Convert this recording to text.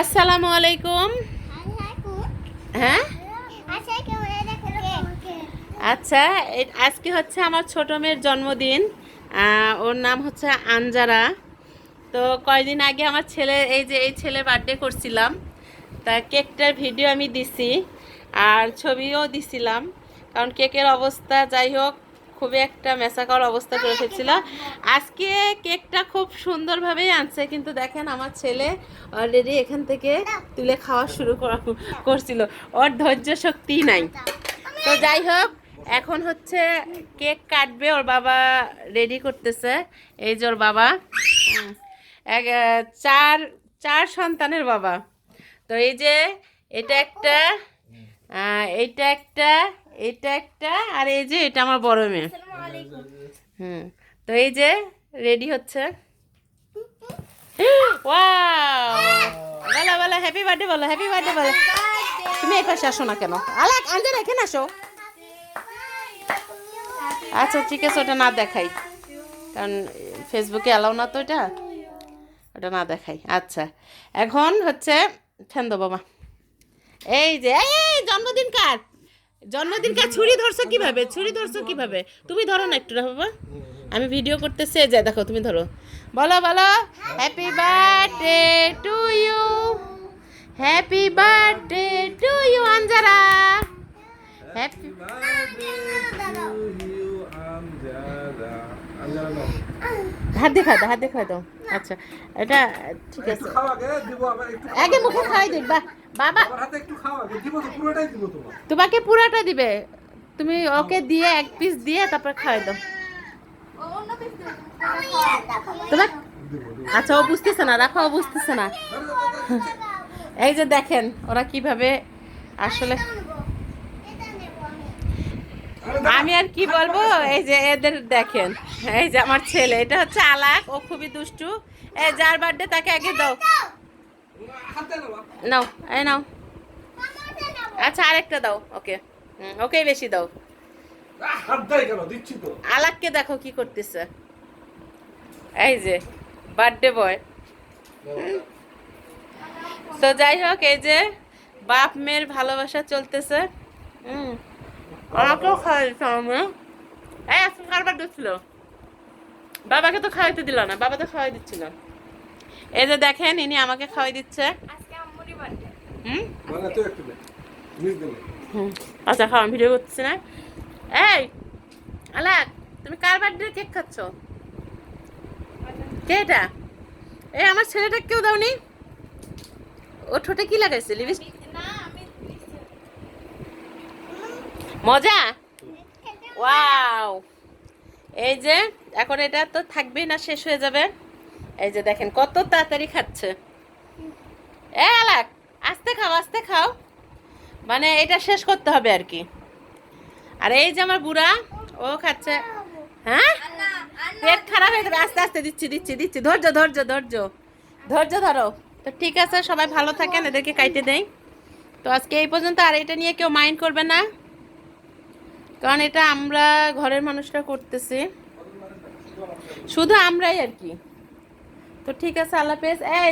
আসসালামু আলাইকুম। হ্যাঁ? আচ্ছা এ- আজকে হচ্ছে আমার ছোট মেয়ের জন্মদিন। ওর নাম হচ্ছে আঞ্জারা তো কয়দিন আগে আমার ছেলে এই যে এই ছেলে বার্থডে করছিলাম। তা কেকটার ভিডিও আমি দিছি আর ছবিও দিছিলাম। কারণ কেকের অবস্থা যাই হোক খুবই একটা মেসাকর অবস্থা করে ফেলছিল। আজকে কেকটা খুব সুন্দরভাবেই আনছে, কিন্তু দেখেন আমার ছেলে অলরেডি এখান থেকে তুলে খাওয়া শুরু করা- করছিল। ওর ধৈর্য শক্তি নাই। তো যাই হোক, এখন হচ্ছে কেক কাটবে, ওর বাবা রেডি করতেছে। এই যে ওর বাবা এক, চার চার সন্তানের বাবা। তো এই যে এটা একটা এইটা একটা এটা একটা আর এই যে এটা আমার বড় মেয়ে। হুম তো এই যে রেডি হচ্ছে। ওয়াও! বলো বলো হ্যাপি বার্থডে বলো হ্যাপি বার্থডে বলো। তুমি এই পাশে আসো না কেন? আলাক আঞ্জার এখানে আসো। আচ্ছা ঠিক আছে ওটা না দেখাই। কারণ ফেসবুকে অ্যালাউ না তো এটা। ওটা না দেখাই। আচ্ছা এখন হচ্ছে ফ্যান দেবো মা এই যে এই, এই জন্মদিন কার? জন্মদিন কার ছুরি ধরছো কীভাবে? ছুরি ধরছো কীভাবে? তুমি ধরো না একটু বাবা আমি ভিডিও করতেছি যে দেখো তুমি ধরো। বলো বলো। Happy birthday to you happy birthday to you Anjara happy হাত দেখা দাও হাত দেখা দাও। আচ্ছা এটা ঠিক আছে। আগে মুখে খাওয়াই দিই বা বাবা। তোমাকে পুরাটা দিবে। তুমি ওকে দিয়ে এক পিস দিয়ে তারপর খাওয়াই দাও। তোমার আচ্ছা ও বুঝতেছে না রাখো ও বুঝতেছে না। এই যে দেখেন ওরা কীভাবে আসলে আমি আর কি বলব? এই যে এদের দেখেন। এই যে আমার ছেলে এটা হচ্ছে আলাক ও খুবই দুষ্টু। এই যার বার্থডে তাকে আগে দাও। নাও, এই নাও। আচ্ছা আরেকটা দাও, ওকে। ওকেই বেশি দাও। আলাককে দেখো কি করতেছে। এই যে বার্থডে বয় তো যাই হোক, এই যে, বাপ মেয়ের ভালোবাসা চলতেছে। হুম, আমাকেও খাওয়াইছে আমি এই, আজকে কারবার দিচ্ছিল বাবাকে তো খাওয়াইতে দিল না, বাবা তো খাওয়াই দিচ্ছিল। এই যে দেখেন ইনি আমাকে খাওয়াই দিচ্ছে। হুম? হুম। আচ্ছা খাওয়া ভিডিও করতেছি না। এই আলাক তুমি কার বার্থডে কেক খাচ্ছ? কে এটা? এই আমার ছেলেটা কেউ দাওনি? ও ঠোঁটে কি লাগাইছে লিপস্টিক? মজা? ওয়াও। এই যে এখন এটা তো থাকবেই না শেষ হয়ে যাবে। এই যে দেখেন, কত তাড়াতাড়ি খাচ্ছে। এ আলাক, আস্তে খাও আস্তে খাও। মানে এটা শেষ করতে হবে আর কি। আর এই যে আমার বুড়া, ও খাচ্ছে। হ্যাঁ? পেট খারাপ হয়ে যাবে। আস্তে আস্তে দিচ্ছি দিচ্ছি দিচ্ছি। ধৈর্য ধৈর্য ধৈর্য। ধৈর্য ধরো। তো ঠিক আছে, সবাই ভালো থাকেন, এদেরকে কাইটে দেই। তো আজকে এই পর্যন্ত আর এটা নিয়ে কেউ মাইন্ড করবে না। কারণ এটা আমরা ঘরের মানুষরা করতেছি। শুধু আমরাই আর কি। তো ঠিক আছে আল্লাহ হাফেজ। এই